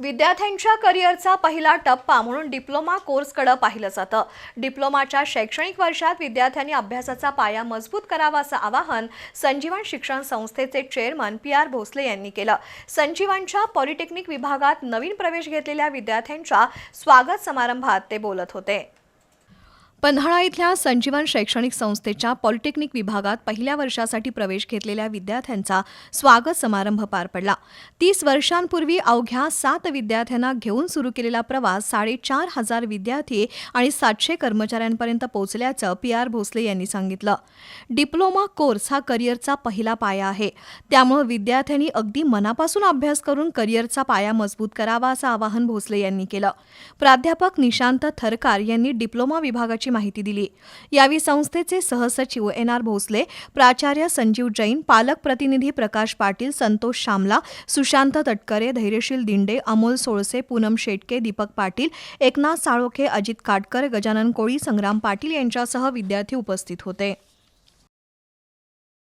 विद्यार्थ्यांच्या करिअरचा पहिला टप्पा म्हणून डिप्लोमा कोर्सकडे पाहिलं जातं. डिप्लोमाच्या शैक्षणिक वर्षात विद्यार्थ्यांनी अभ्यासाचा पाया मजबूत करावा असं आवाहन संजीवन शिक्षण संस्थेचे चेअरमन पी आर भोसले यांनी केलं. संजीवनच्या पॉलिटेक्निक विभागात नवीन प्रवेश घेतलेल्या विद्यार्थ्यांच्या स्वागत समारंभात ते बोलत होते. पन्हाळा इथल्या संजीवन शैक्षणिक संस्थेच्या पॉलिटेक्निक विभागात पहिल्या वर्षासाठी प्रवेश घेतलेल्या विद्यार्थ्यांचा स्वागत समारंभ पार पडला. तीस वर्षांपूर्वी अवघ्या सात विद्यार्थ्यांना घेऊन सुरू केलेला प्रवास साडेचार हजार विद्यार्थी आणि सातशे कर्मचाऱ्यांपर्यंत पोहोचल्याचं पी आर भोसले यांनी सांगितलं. डिप्लोमा कोर्स हा करिअरचा पहिला पाया आहे. त्यामुळे विद्यार्थ्यांनी अगदी मनापासून अभ्यास करून करिअरचा पाया मजबूत करावा असं आवाहन भोसले यांनी केलं. प्राध्यापक निशांत थरकार यांनी डिप्लोमा विभागाची माहिती दिली. यावेळी संस्थेचे सहसचिव एन आर भोसले प्राचार्य संजीव जैन पालक प्रतिनिधी प्रकाश पाटील संतोष शामला सुशांत तटकरे धैर्यशील दिंडे अमोल सोळसे पूनम शेटके दीपक पाटील एकनाथ साळोखे अजित काटकर गजानन कोळी संग्राम पाटील यांच्यासह विद्यार्थी उपस्थित होते.